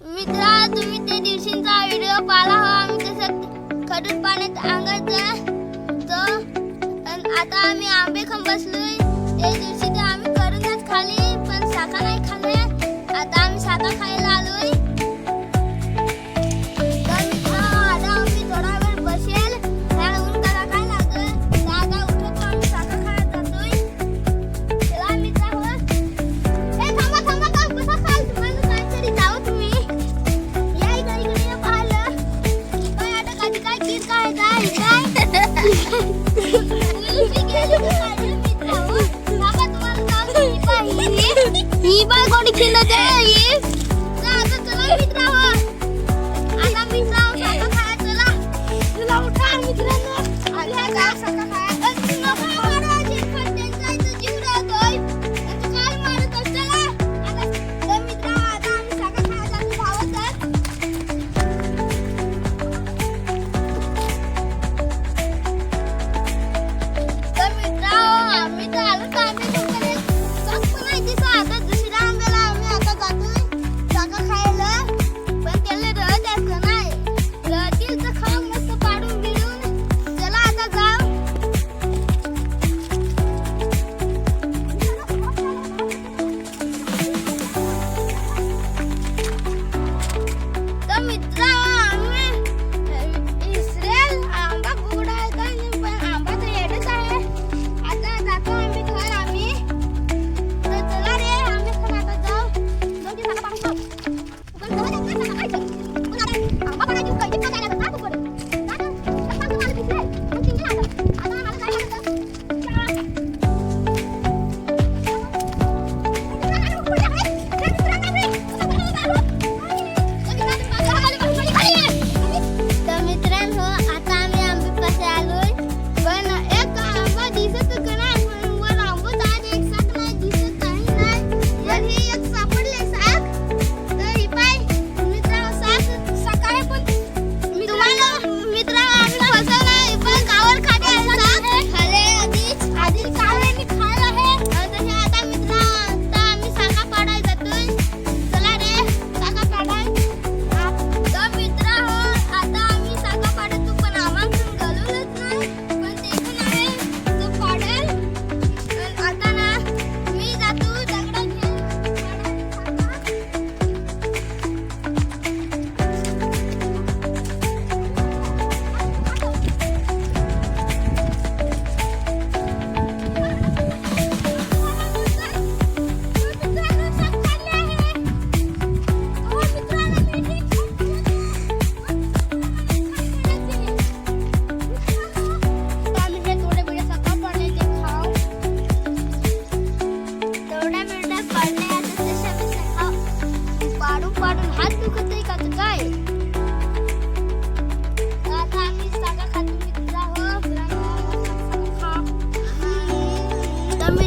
मित्रा तुम्ही त्या दिवशींचा व्हिडिओ पाहिला हो आम्ही कसं खडूस पाण्यात अंगत तो आता आम्ही आंबे खाऊन बसलोय. ते दिवशी ते आम्ही करूनच खाली पण साखा नाही खाल्ल्या. आता आम्ही साखा खायला Yeah.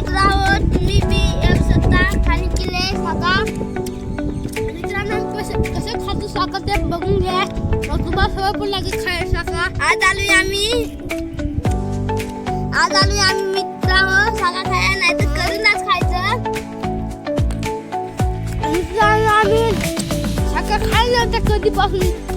मित्रांवर तुम्ही मी स्वतः खाली केले खाता मित्रांनो कसे खातो साखर ते बघून घ्या. मग तुम्हाला सवय पण लागेल खायला आज आलो आम्ही. आज आलो आम्ही मित्रांवर साखर खायला नाही तर करूनच खायचं. मित्रांनो आम्ही सगळं खायला तर कधीपासून?